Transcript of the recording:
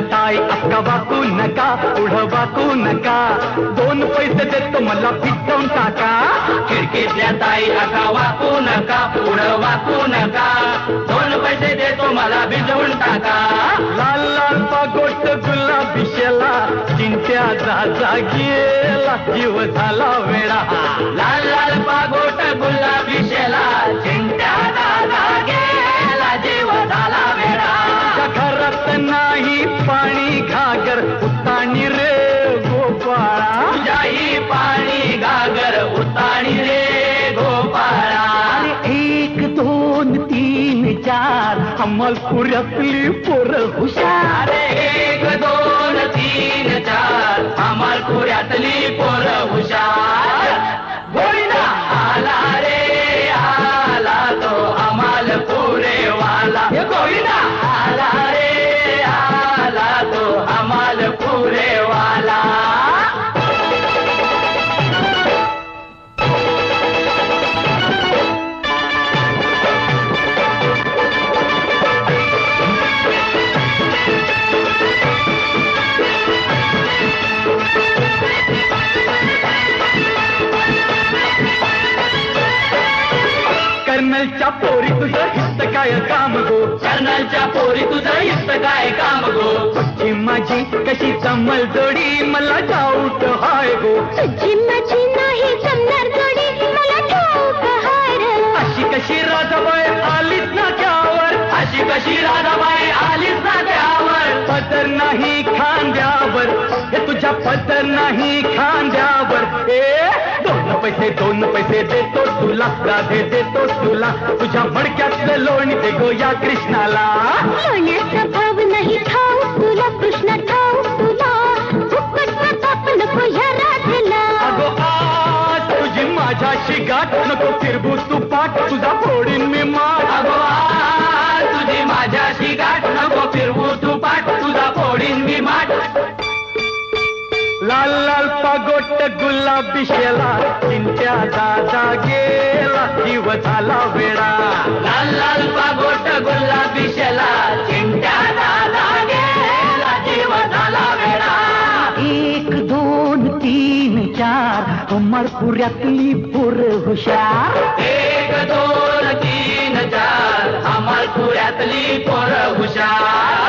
ताई अक्का वाकू नका पुढं वाकू नका दोन पैसे देतो मला पिटवून टाका खिडकीतल्या ताई अक्का वाकू नका पुढं वाकू नका देतो मला भिजवून टाका. लाल लाल पागोट गुलाबी शेला. चिंट्या जा गेला. जीव झाला वेळा लाल लाल पागोट गुलाबी शेला. तीन चार अमलपुरातली पोर हुशार. एक दोन तीन चार कर्नलच्या पोरी तुझं हित काय काम गो? कर्नलच्या पोरी तुझं हित काय काम गो? तुझी माझी कशी जमल जोडी मला डाऊट हाय गो? तुझी माझी नाही जमणार जोडी मला ठाऊक हार अशी कशी राधाबाई आलीच ना त्यावर? अशी कशी राधाबाई आलीच ना त्यावर? पदर नाही खांद्यावर. हे तुझ्या पदर नाही ए साधे दोन पैसे देतो तुला साधे देतो तुला. तुझ्या मडक्यातलं लोणी दे गो या कृष्णाला. लोण्याचा भाव नाही ठाऊक तुला कृष्ण ठाऊक. लाल पागोट गुलाबी शेला चिंत्या दादा गेला जीव झाला वेळा लाल लाल पागोट गुलाबी शेला चिंत्या दादा गेला जीव झाला वेळा एक दोन तीन चार अमरपुऱ्यातली पोर हुशार. एक दोन तीन चार अमरपुऱ्यातली पोर हुशार.